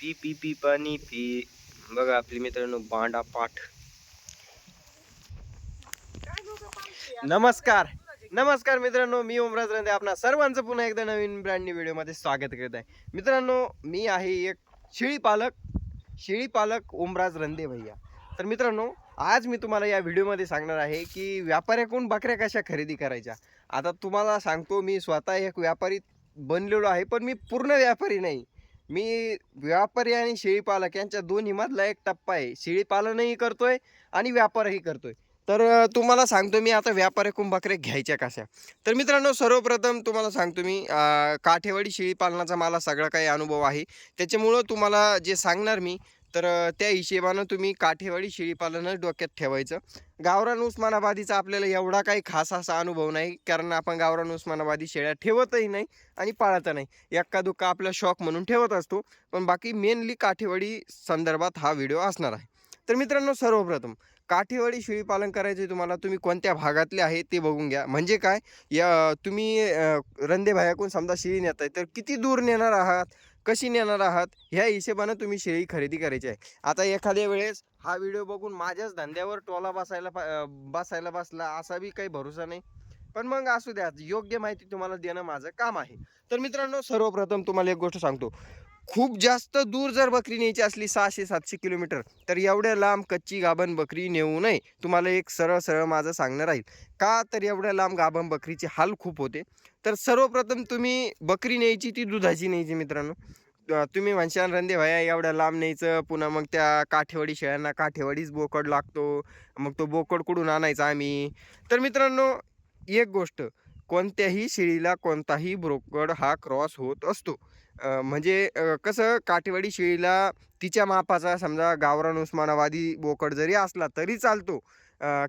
P पी पी पाणी पी बघा आपली मित्रांनो बांडा पाठ नमस्कार नमस्कार मित्रांनो मी ओमराज रंदे आपणा सर्वांचं पुन्हा एकदा नवीन ब्रँड न्यू व्हिडिओमध्ये स्वागत करत आहे मित्रांनो मी आहे एक शेळी पालक शेळी पालक ओमराज रंदे भैया तर मित्रांनो आज मी तुम्हाला या व्हिडिओमध्ये सांगणार आहे की व्यापाऱ्याकडून बकऱ्या कशा खरेदी करायच्या आता तुम्हाला सांगतो मी स्वतः एक व्यापारी बनलेलो आहे पण मी पूर्ण व्यापारी नाही. मी व्यापारी आणि शेळीपालक यांच्या दोन्हीमधला एक टप्पा आहे. शेळीपालनही करतोय आणि व्यापारही करतोय. तर तुम्हाला सांगतो मी आता व्यापाऱ्याकडून बकऱ्या घ्यायच्या कशा. तर मित्रांनो सर्वप्रथम तुम्हाला सांगतो मी काठेवाडी शेळीपालनाचा मला सगळा काही अनुभव आहे. त्याच्यामुळं तुम्हाला जे सांगणार मी तर त्या हिशेबानं तुम्ही काठेवाडी शेळीपालनच डोक्यात ठेवायचं. गावरान उस्मानाबादीचा आपल्याला एवढा काही खास असा अनुभव नाही कारण आपण गावरान उस्मानाबादी शेळ्या ठेवतही नाही आणि पाळत नाही. एक्का दुक्का आपला शॉक म्हणून ठेवत असतो पण बाकी मेनली काठेवाडी संदर्भात हा व्हिडिओ असणार आहे. तर मित्रांनो सर्वप्रथम काठेवाडी शेळीपालन करायचे तुम्हाला तुम्ही कोणत्या भागातले आहे ते बघून घ्या. म्हणजे काय या तुम्ही रंदे भायाकून समजा शेळी नेत आहे तर किती दूर नेणार आहात? कशी नेणार आहात? ह्या हिशेबानं तुम्ही शेळी खरेदी करायची आहे. आता एखाद्या वेळेस हा व्हिडिओ बघून माझ्याच धंद्यावर टोला बसायला बसायला बसला असा बी काही भरोसा नाही. पण मग असू द्या योग्य माहिती तुम्हाला देणं माझं काम आहे. तर मित्रांनो सर्वप्रथम तुम्हाला एक गोष्ट सांगतो. खूप जास्त दूर जर बकरी न्यायची असली सहाशे सातशे किलोमीटर तर एवढ्या लांब कच्ची गाभण बकरी नेऊ नये. तुम्हाला एक सरळ सरळ माझं सांगणं राहील का तर एवढ्या लांब गाभण बकरीचे हाल खूप होते. तर सर्वप्रथम तुम्ही बकरी न्यायची ती दुधाची न्यायची मित्रांनो. तुम्ही म्हणशान रंदे भाया एवढ्या लांब न्यायचं पुन्हा मग त्या काठेवाडी शेळ्यांना काठेवाडीच बोकड लागतो. मग तो बोकड कुठून आणायचा आम्ही? तर मित्रांनो एक गोष्ट कोणत्याही शेळीला कोणताही ब्रोकड हा क्रॉस होत असतो. म्हणजे कसं काठेवाडी शेळीला तिच्या मापाचा समजा गावरान उस्मानाबादी बोकड जरी असला तरी चालतो.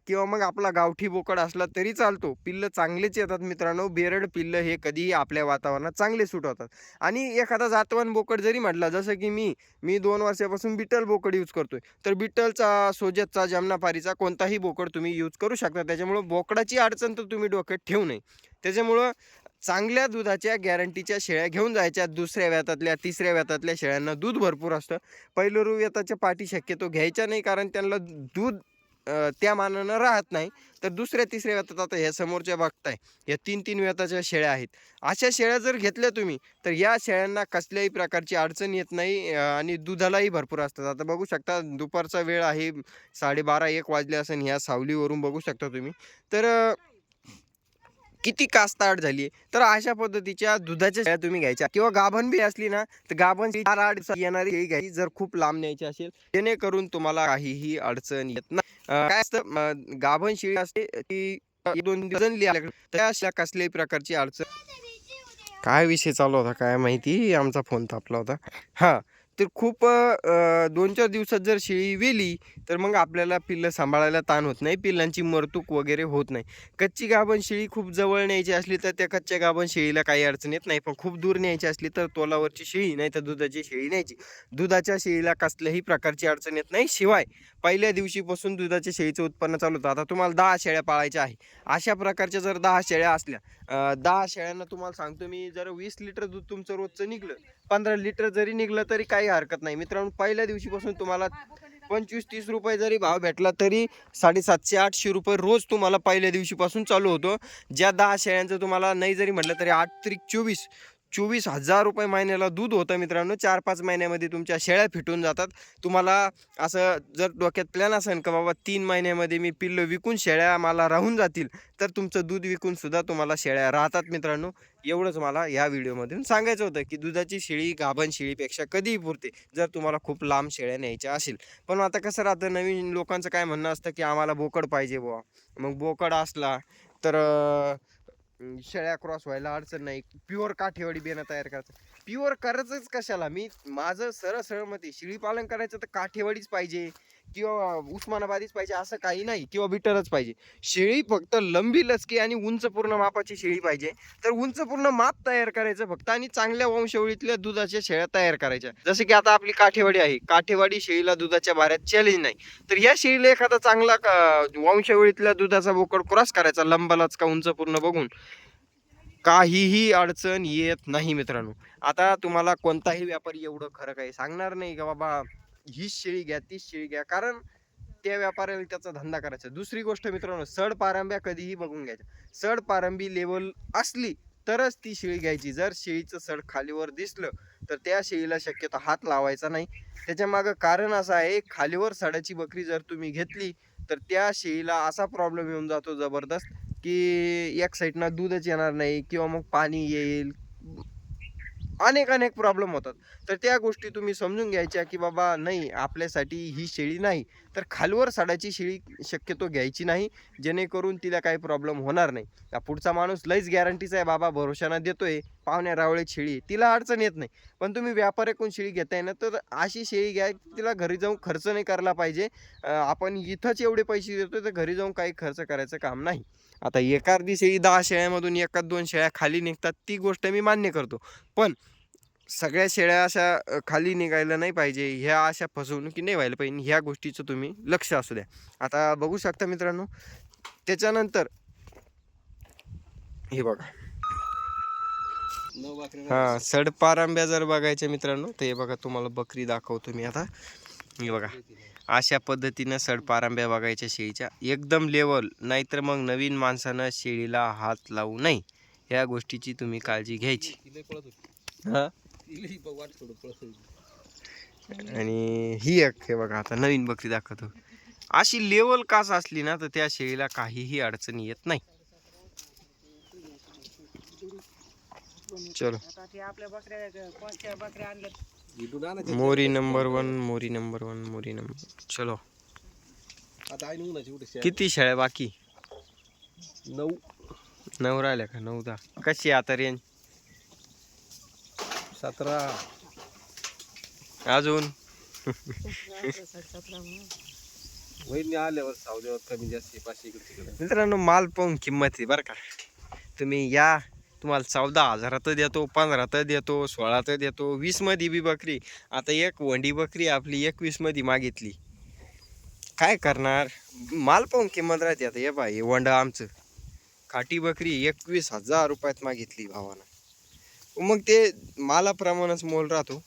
किंवा मग आपला गावठी बोकड असला तरी चालतो. पिल्लं चांगलेच येतात मित्रांनो. बेरड पिल्लं हे कधीही आपल्या वातावरणात चांगले सुटवतात आणि एखादा जातवान बोकड जरी म्हटला जसं की मी मी दोन वर्षापासून बिटल बोकड यूज करतोय. तर बिटलचा सोजतचा जमनापारीचा कोणताही बोकड तुम्ही यूज करू शकता. त्याच्यामुळं बोकडाची अडचण तर तुम्ही डोक्यात ठेवू नये. त्याच्यामुळं चांगल्या दुधाच्या गॅरंटीच्या शेळ्या घेऊन जायच्या. दुसऱ्या व्यातातल्या तिसऱ्या व्यातातल्या शेळ्यांना दूध भरपूर असतं. पहिलं व्याताच्या पाठी शक्यतो घ्यायच्या नाही कारण त्यांना दूध त्या मानानं राहत नाही. तर दुसऱ्या तिसऱ्या व्यातात आता ह्या समोरच्या बघताय. या तीन तीन व्यताच्या शेळ्या आहेत. अशा शेळ्या जर घेतल्या तुम्ही तर या शेळ्यांना कसल्याही प्रकारची अडचण येत नाही आणि दुधालाही भरपूर असतात. आता बघू शकता दुपारचा वेळ आहे साडेबारा एक वाजले असेल ह्या सावलीवरून बघू शकता तुम्ही. तर किती कास्ताड झाली तर अशा पद्धतीच्या दुधाच्या शेळ्या तुम्ही घ्यायच्या. किंवा गाभण बी असली ना तर गाभण चार आठ येणारी घ्यायची. जर खूप लांब न्यायची असेल जेणेकरून तुम्हाला काहीही अडचण येत नाही काय असतं गाभण शेळी असते ती दोन दिवस त्या अशा कसल्याही प्रकारची अडचण. काय विषय चालू होता काय माहिती? आमचा फोन तापला होता. हां. तर खूप दोन चार दिवसात जर शेळी वेली तर मग आपल्याला पिल्लं सांभाळायला ताण होत नाही. पिल्लांची मरतूक वगैरे होत नाही. कच्ची गाभण शेळी खूप जवळ न्यायची असली तर त्या कच्च्या गाभण शेळीला काही अडचण येत नाही. पण खूप दूर न्यायची असली तर तोलावरची शेळी नाही तर दुधाची शेळी न्यायची. दुधाच्या शेळीला कसल्याही प्रकारची अडचण येत नाही. शिवाय पहिल्या दिवशीपासून दुधाच्या शेळीचं उत्पन्न चालू होतं. आता तुम्हाला दहा शेळ्या पाळायच्या आहे. अशा प्रकारच्या जर दहा शेळ्या असल्या दहा शेळ्यांना तुम्हाला सांगतो मी जर वीस लिटर दूध तुमचं रोजचं निघलं पंधरा लिटर जरी निघलं तरी काही हरकत नाही. मित्रांनो पहिल्या दिवशीपासून तुम्हाला पंचवीस तीस रुपये जरी भाव भेटला तरी साडेसातशे आठशे रुपये रोज तुम्हाला पहिल्या दिवशीपासून चालू होतो. ज्या दहा शेळ्यांचं तुम्हाला नाही जरी म्हटलं तरी आठ त्रिक चोवीस चोवीस हजार रुपये महिन्याला दूध होतं मित्रांनो. चार पाच महिन्यामध्ये तुमच्या शेळ्या फिटून जातात. तुम्हाला असं जर डोक्यात प्लॅन असेल का बाबा तीन महिन्यामध्ये मी पिल्लं विकून शेळ्या मला राहून जातील तर तुमचं दूध विकूनसुद्धा तुम्हाला शेळ्या राहतात मित्रांनो. एवढंच मला या व्हिडिओमधून सांगायचं होतं की दुधाची शेळी गाभण शेळीपेक्षा कधीही पुरते जर तुम्हाला खूप लांब शेळ्या न्यायच्या असेल. पण आता कसं राहतं नवीन लोकांचं काय म्हणणं असतं की आम्हाला बोकड पाहिजे बुवा. मग बोकड असला तर शेळ्या क्रॉस व्हायला अडचण नाही. प्युअर काठेवाडी बेणं तयार करायचं प्युअर करायचंच कशाला? मी माझं सरळ सरळ मते शेळी पालन करायचं तर काठेवाडीच पाहिजे. किंवा उस्मानाबादीच पाहिजे असं काही नाही किंवा बिटरच पाहिजे. शेळी फक्त लंबी लचकी आणि उंच पूर्ण मापाची शेळी पाहिजे. तर उंच पूर्ण माप तयार करायचं फक्त आणि चांगल्या वंशवळीतल्या दुधाच्या शेळ्या तयार करायच्या. जसं की आता आपली काठेवाडी आहे. काठेवाडी शेळीला दुधाच्या बाऱ्यात चॅलेंज नाही. तर या शेळीला एखादा चांगला वंशवळीतल्या दुधाचा बोकड क्रॉस करायचा लंबा लचका उंच पूर्ण बघून. काहीही अडचण येत नाही मित्रांनो. आता तुम्हाला कोणताही व्यापारी एवढं खरं काही सांगणार नाही का बाबा हीच शेळी घ्या तीच शेळी घ्या. कारण त्या व्यापाऱ्याला त्याचा धंदा करायचा. दुसरी गोष्ट मित्रांनो सड पारंब्या कधीही बघून घ्यायच्या. सड पारंबी लेवल असली तरच ती शेळी घ्यायची. जर शेळीचं सड खालीवर दिसलं तर त्या शेळीला शक्यतो हात लावायचा नाही. त्याच्या मागं कारण असं आहे खालीवर सडाची बकरी जर तुम्ही घेतली तर त्या शेळीला असा प्रॉब्लेम येऊन जातो जबरदस्त की एक साईडनं दूधच येणार नाही किंवा मग पाणी येईल अनेक अनेक प्रॉब्लेम होतात. तर त्या गोष्टी तुम्ही समजून घ्यायच्या की बाबा नाही आपल्यासाठी ही शेळी नाही तर खालवर साडाची शेळी शक्यतो घ्यायची नाही जेणेकरून तिला काही प्रॉब्लेम होणार नाही. पुढचा माणूस लईच गॅरंटीचा आहे बाबा भरोशानं देतोय. पाहुण्या रावळे शेळी तिला अडचण येत नाही. पण तुम्ही व्यापाऱ्याकडून शेळी घेताय ना तर अशी शेळी घ्या तिला घरी जाऊन खर्च नाही करायला पाहिजे. आपण इथंच एवढे पैसे देतोय तर घरी जाऊन काही खर्च करायचं काम नाही. आता एखादी शेळी दहा शेळ्यामधून एकाच दोन शेळ्या खाली निघतात ती गोष्ट मी मान्य करतो. पण सगळ्या शेळ्या अशा खाली निघायला नाही पाहिजे ह्या अशा फसवणुकी नाही व्हायला पाहिजे. ह्या गोष्टीचं तुम्ही लक्ष असू द्या. आता बघू शकता मित्रांनो त्याच्यानंतर हे बघा. हा सडपारांब्या जर बघायच्या मित्रांनो तर हे बघा तुम्हाला बकरी दाखवतो मी आता. हे बघा अशा पद्धतीनं सडपारांब्या बघायच्या शेळीच्या. एकदम लेवल नाहीतर मग नवीन माणसानं शेळीला हात लावू नये. या गोष्टीची तुम्ही काळजी घ्यायची. हां? आणि ही एक हे बघा आता नवीन बकरी दाखवतो. अशी लेवल कास असली ना तर त्या शेळीला काहीही अडचण येत नाही. चलो. आता ते आपल्या बकऱ्या कोणत्या बकऱ्या आणल्यात? इथून आणायचं मोरी नंबर वन मोरी नंबर वन मोरी नंबर चलो. आता उन्हाची? किती शेळ्या बाकी? नऊ. नऊ राहिल्या का? नऊ दहा कशी आता रेंज सतरा. अजून? वहिनी आल्यावर सावल्यावर कमी जास्त पाचशे इकडे तिकडे. मित्रांनो माल पाहून किंमत आहे बरं का. तुम्ही या. तुम्हाला चौदा हजारात देतो पंधरात देतो सोळात देतो वीसमध्ये बी बकरी. आता एक वंडी बकरी आपली एकवीसमध्ये मागितली. काय करणार? माल पाहून किंमत राहते आता. हे बा हे वंड आमचं. खाटी बकरी एकवीस हजार रुपयात मागितली भावानं. मग ते मालाप्रमाणेच मोल राहतो.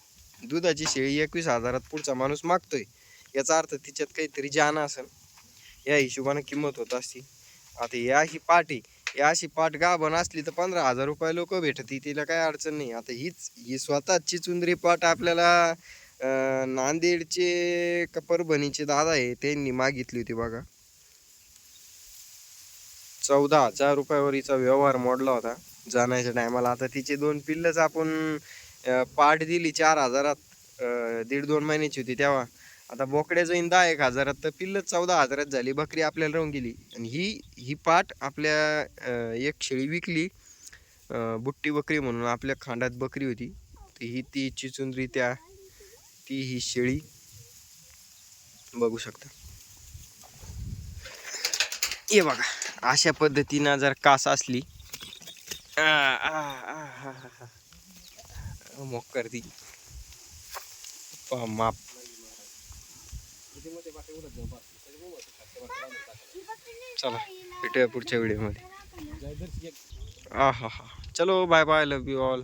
दुधाची शेळी एकवीस हजारात पुढचा माणूस मागतोय. याचा अर्थ तिच्यात काहीतरी जाणं असेल. या हिशोबानं किंमत होत असती. आता या ही पाठी ही अशी पाट गाभण असली तर पंधरा हजार रुपये लोक भेटती तिला काय अडचण नाही. आता हीच ही स्वतःची चुंदरी पाट आपल्याला नांदेडचे का परभणीचे दादा आहे त्यांनी मागितली होती बघा. चौदा हजार रुपयावर हिचा व्यवहार मोडला होता जाण्याच्या टायमाला. आता तिचे दोन पिल्लच आपण पाठ दिली चार हजारात दीड दोन महिन्याची होती तेव्हा. आता बोकड्या जाईन दहा एक हजारात तर पिल्ल चौदा हजारात झाली बकरी आपल्याला राहून गेली आणि ही ही पाठ आपल्या एक शेळी विकली बुट्टी बकरी म्हणून आपल्या खांडात बकरी होती तर ही ती चिचुंद्री त्या ती ही शेळी बघू शकता ये बघा अशा पद्धतीनं जर कास असली मग करती माप चला भेटूया पुढच्या व्हिडिओमध्ये. आ हा हा चलो bye bye love you all